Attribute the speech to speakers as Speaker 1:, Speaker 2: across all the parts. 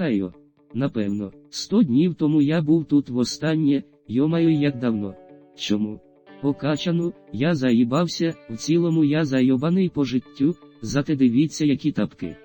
Speaker 1: Охайо. Напевно, сто днів тому я був тут востаннє, йомаю як давно. Чому? Покачану, я заїбався, в цілому я зайобаний по життю, зате дивіться, які тапки.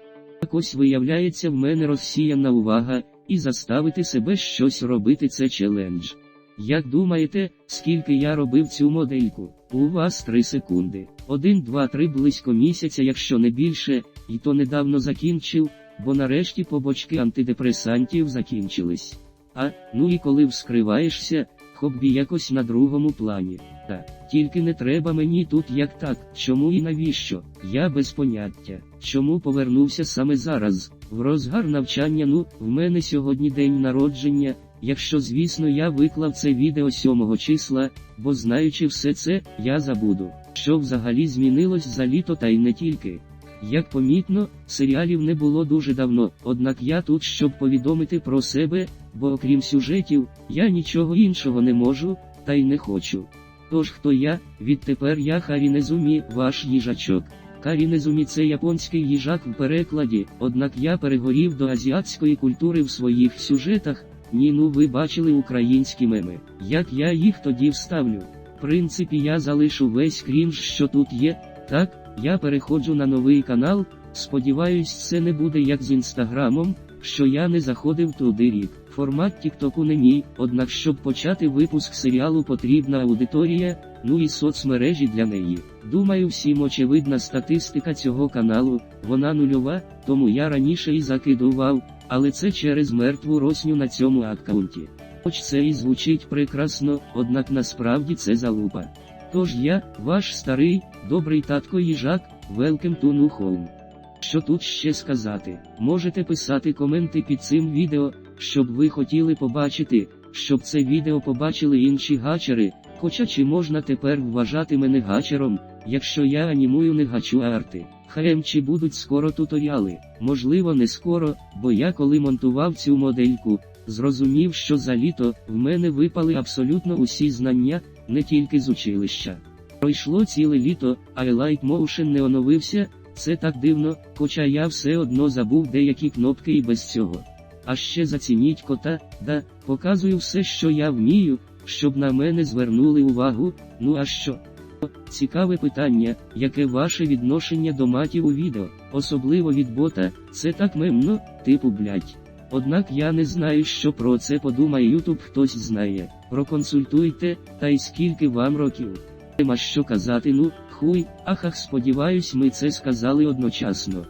Speaker 1: Так ось виявляється в мене розсіяна увага, і заставити себе щось робити це челендж. Як думаєте, скільки я робив цю модельку? У вас 3 секунди. 1, 2, 3 близько місяця, якщо не більше, і то недавно закінчив, бо нарешті побочки антидепресантів закінчились. А, ну і коли вскриваєшся, хобі якось на другому плані. Та, тільки не треба мені тут як так, чому і навіщо, я без поняття, чому повернувся саме зараз, в розгар навчання, ну, в мене сьогодні день народження, якщо звісно я виклав це відео 7 числа, бо знаючи все це, я забуду, що взагалі змінилось за літо та й не тільки. Як помітно, серіалів не було дуже давно, однак я тут, щоб повідомити про себе, бо окрім сюжетів, я нічого іншого не можу, та й не хочу. Тож хто я, відтепер я Харінезумі, ваш їжачок. Карінезумі це японський їжак в перекладі, однак я перегорів до азіатської культури в своїх сюжетах, ні ну ви бачили українські меми, як я їх тоді вставлю. В принципі я залишу весь крінж, що тут є, так, я переходжу на новий канал, сподіваюсь це не буде як з інстаграмом, що я не заходив туди рік. Формат Тіктоку не мій, однак щоб почати випуск серіалу потрібна аудиторія, ну і соцмережі для неї. Думаю, всім очевидна статистика цього каналу, вона нульова, тому я раніше і закидував, але це через мертву росню на цьому аккаунті. Хоч це і звучить прекрасно, однак насправді це залупа. Тож я, ваш старий, добрий татко їжак, welcome to new home. Що тут ще сказати? Можете писати коменти під цим відео, щоб ви хотіли побачити, щоб це відео побачили інші гачери, хоча чи можна тепер вважати мене гачером, якщо я анімую не гачу арти. Хм чи будуть скоро туторіали, можливо не скоро, бо я коли монтував цю модельку, зрозумів, що за літо в мене випали абсолютно усі знання, не тільки з училища. Пройшло ціле літо, а Light Motion не оновився, це так дивно, хоча я все одно забув деякі кнопки і без цього. А ще зацініть кота, да, показую все, що я вмію, щоб на мене звернули увагу, ну а що? Цікаве питання, яке ваше відношення до матів у відео, особливо від бота, це так мемно, типу блять. Однак я не знаю, що про це подумає Ютуб хтось знає. Проконсультуйте, та й скільки вам років. Нема що казати, ну, хуй, ахах, сподіваюсь, ми це сказали одночасно.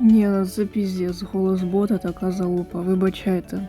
Speaker 2: Ні, це піздець, голос бота така залупа, вибачайте.